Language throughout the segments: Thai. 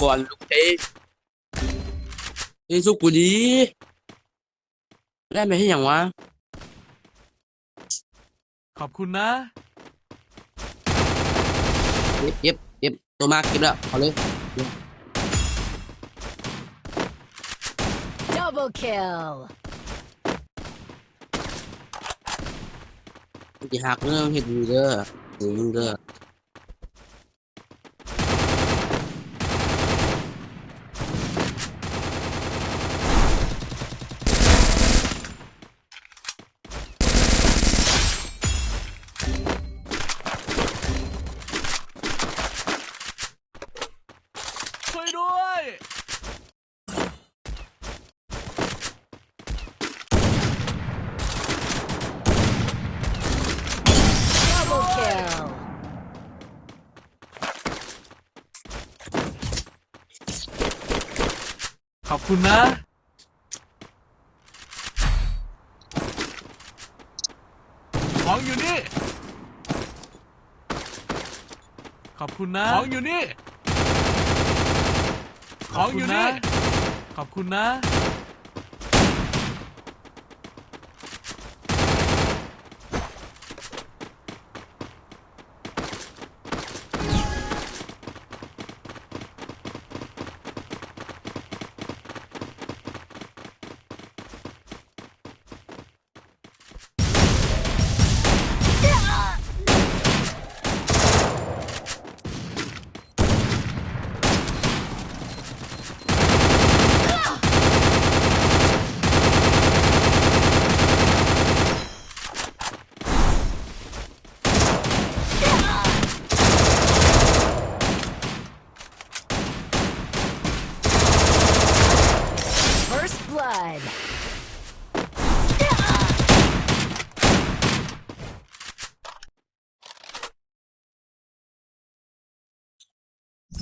ก่อนลูกเอ้ยเอ้ยสุกกูดีได้ไหมให้อย่างวะ ขอบคุณนะ เก็บเก็บเก็บตัวมากเก็บแล้วเอาเลย Double kill. มันจะหักเรื่องเห็ดดูเด้อดูมึงเด้อ ช่วยด้วย Double kill. ข อบคุณนะ ของอยู่นี่ ขอบคุณนะ ของอยู่นี่ ของอยู่นี่ ขอบคุณนะ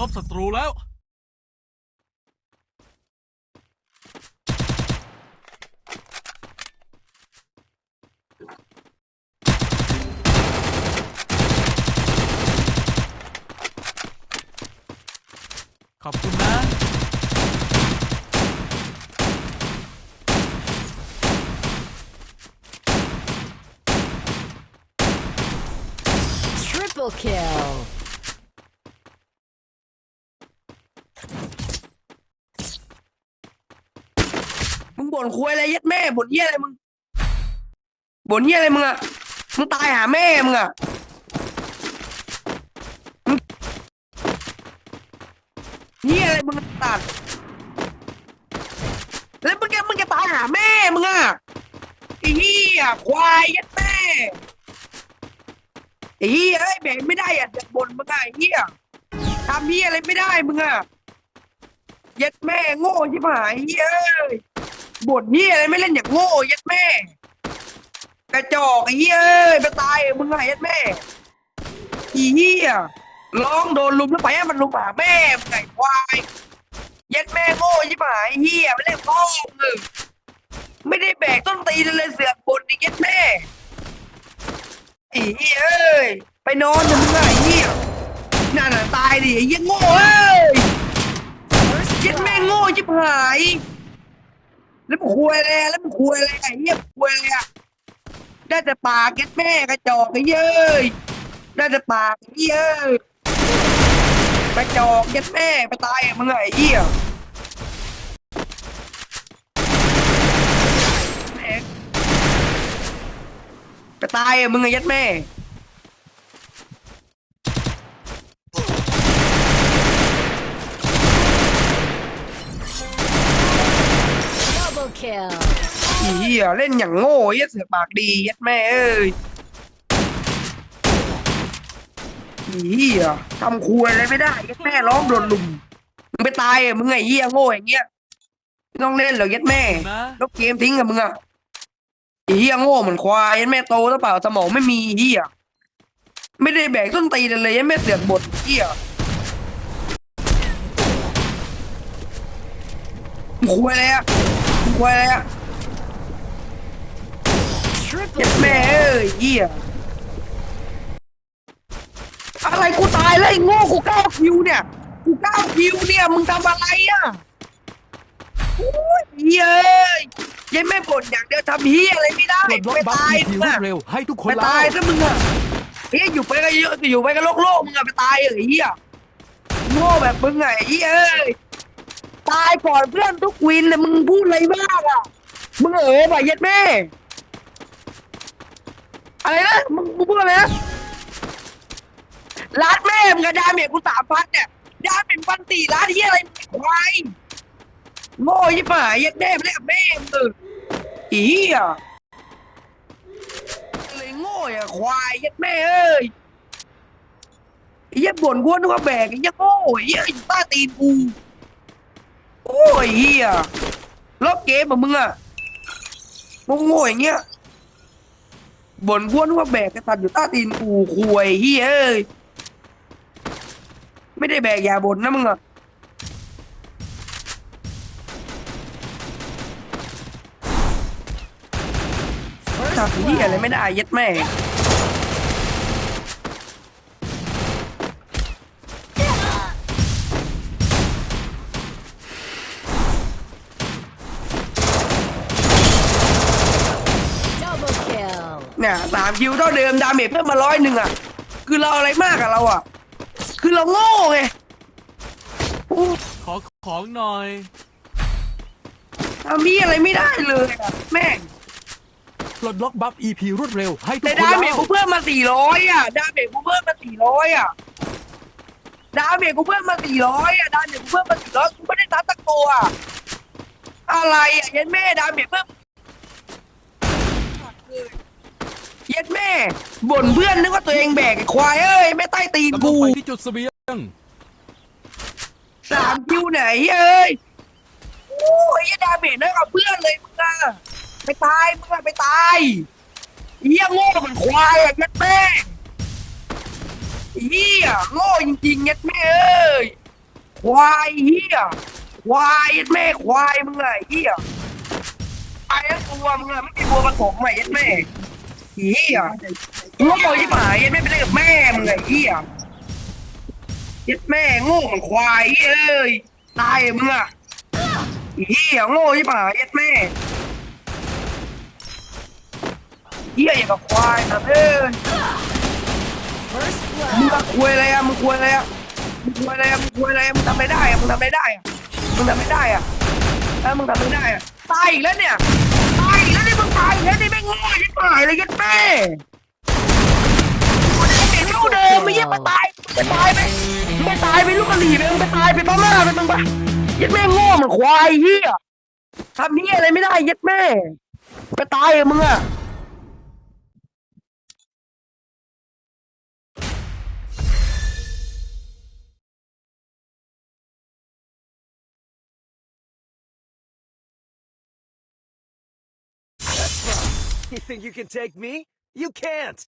พบศัตรูแล้ว ขอบคุณนะ Triple kill. บ่นคุยอะไรยัดแม่บ่นเยี่ยอะไรมึงบ่นเยี่ยอะไรมึงอะมึงตายหาแม่มึงอะเยี่ยอะไรมึงตัดแล้วมึงแกมึงจะตายหาแม่มึงอะไอ้เหี้ยควายยัดแม่ไอ้เหี้ยเอ้แบ่งไม่ได้อะจะบ่นมึงอะไอ้เหี้ยทำเหี้ยอะไรไม่ได้มึงอะยัดแม่โง่ชิบหายเหี้ยเอ้ย บทนี้อะไรไม่เล่นอย่างโง่ยัดแม่ กระจอกไอ้เหี้ยเอ้ยไปตายมึงไงยัดแม่อีเหี้ยร้องโดนลุมแล้วไปให้มันลุมหาแม่มึงไงควายยัดแม่โง่ยิ่งหายเหี้ยไม่เล่นพ่อมึงไม่ได้แบกต้นตีนเลยเสือกบนอีกยัดแม่ไอ้เหี้ยเอ้ยไปนอนเถอะมึงไงไอ้เหี้ยนั่นน่ะตายดิไอ้เหี้ยโง่เอ้ยยัดแม่โง่ชิบหาย แล้วมึงคุยอะไรอะแล้วมึงคุยอะไรอ้เหี้ยคุยอะไรอะได้แต่ปากยัดแม่กระจอกไอ้เย้ยได้แต่ปากไอ้เยเอ้ยกระจอกยัดแม่ไปตายอะมึงอะไอ้เหี้ยไปตายอะมึงอะยัดแม่ Double kill. อี เหี้ยเล่นอย่างโง่ไอ้เหี้ยเสือกปากดียัดแม่เอ้ยอีเหี้ยทำครัวอะไรไม่ได้ยัดแม่ร้องโดนลุมมึงไปตายอะมึงไงเหี้ยโง่อย่างเงี้ยไม่ต้องเล่นหรอกยัดแม่นะลบเกมทิ้งกับมึงอะอีเหี้ยโง่เหมือนควายยัดแม่โตหรือเปล่าสมองไม่มีเหี้ยไม่ได้แบกต้นตีนเลยยัดแม่เสือกบทเหี้ยมึงคุยอะไรอะมึงคุยอะไรอะ Triple เจ็บแม่ kill. เอ้ยเหี้ยอะไรกูตายแล้วไอ้โง่กูเก้าคิวเนี่ย กูเก้าคิวเนี่ย มึงทำอะไรอะโอ้ยเย้ยยังไม่บ่นอย่างเดียวทำเฮียอะไรไม่ได้ปลดล็อกไปบัฟตายอีพีมึงรวอะดเร็วให้ทุกคนไปแล้ตายวซะมึงอะเฮียอยู่ไปก็เยอะอยู่ไปก็โลกโลกมึงอะไปตายเออเฮียโง่แบบมึงไงเฮียเอ้ยตายก่อนเพื่อนทุกวินเลยมึงพูดอะไรบ้างอะมึงเอ๋ยบ่เย็ดแม่ อะไรนะมึงมึงพูดอะไรนะร้านแม่มึงกับดาเมจกูสามพันเนี่ยดาเมจพันสี่ล้านเฮียอะไรควายโง่ยี่ป่าย็ดแม่ไม่ได้กับแม่มึงเอออีเฮียเลยโง่อะควายยัดแม่เอ้ยไอ้ยัดบ่นกวนนึกว่าแบกไอ้ยัดโง่ไอ้ยัดอยู่ใต้ตีนกูโอ้ยเฮียลบเกมแบบมึงอะมึงโง่อย่างเงี้ย บ่นกวนว่าแบกกระตันอยู่ใต้ตีนกูควยเฮียเอ้ยไม่ได้แบกอย่าบ่นนะมึงอะขาดที่อะไรไม่ได้ยัดแม่ Double kill. เนี่ยสามคิวเท่าเดิมดาเมจเพิ่มมาร้อยหนึ่งอะ คือเราอะไรมากอะเราอะ คือเราโง่ไงโอ้ขอของหน่อยทำมีอะไรไม่ได้เลยอะแม่งปลดล็อกบัฟอีพีรวดเร็ว ให้ทุแต่กคนดาเมแล้จวกูเพิ่มมาสี่ร้อยอะดาเมจกูเพิ่มมาสี่ร้อยอะดาเมจกูเพิ่มมาสี่ร้อยอะดาเมจกูเพิ่มมาสี่ร้อยกูไม่ได้ตัดตะตัวอะอะไรอะเย็นแม่ดาเมจเพิ่ม เย็ดแม่บ่นเพื่อนนึกว่าตัวเองแบกไอ้ควายเอ้ยไม่ใต้ตีนกำลังกูไปที่จุดเสบียงสามคิวไหนเอ้ยโอ้ยดาเมจน้อยกว่าเพื่อนเลยมึงอะไปตายมึงอะไปตายเฮียโง่เหมือนควายอะยัดแม่เฮียโง่จริงๆยัดแม่เอ้ยควายเฮียควายยัดแม่ควายมึงอะเฮียตายแล้วตัวมึงอะไม่มีตัวผสมอะยัดแม่ เฮียโง่ยิ่งหายยัดแม่ไปเล่นกับแม่มึงอะเฮียยัดแม่โง่เหมือนควายเอ้ยตายมึงอะเฮียโง่ยี่ป่ายัดแม่เฮียอย่างกับควายนะเอ้ย First มึง blood. อะควยอะไรอะมึงควยอะไรอะมึงควยอะไรอะมึงควยอะไรอะมึงทำไม่ได้อะมึงทำไม่ได้อะมึงทำไม่ได้อะเออมึงทำไม่ได้อะตายอีกแล้วเนี่ย แล้วนี่มึงตายแล้วนี่แม่งโง่ยี่ตายเลยยัดแม่เห็นเท่าเดิมไม่ยัดมาตายไปตายไหมไม่ตายไปลูกกะหรี่ไปมึงไปตายไปต้าหน้าไปมึงไปยัดแม่โง่เหมือนควายเฮียทำเฮียอะไรไม่ได้ยัดแม่ ไปตายเออมึงอะ You think you can take me? You can't!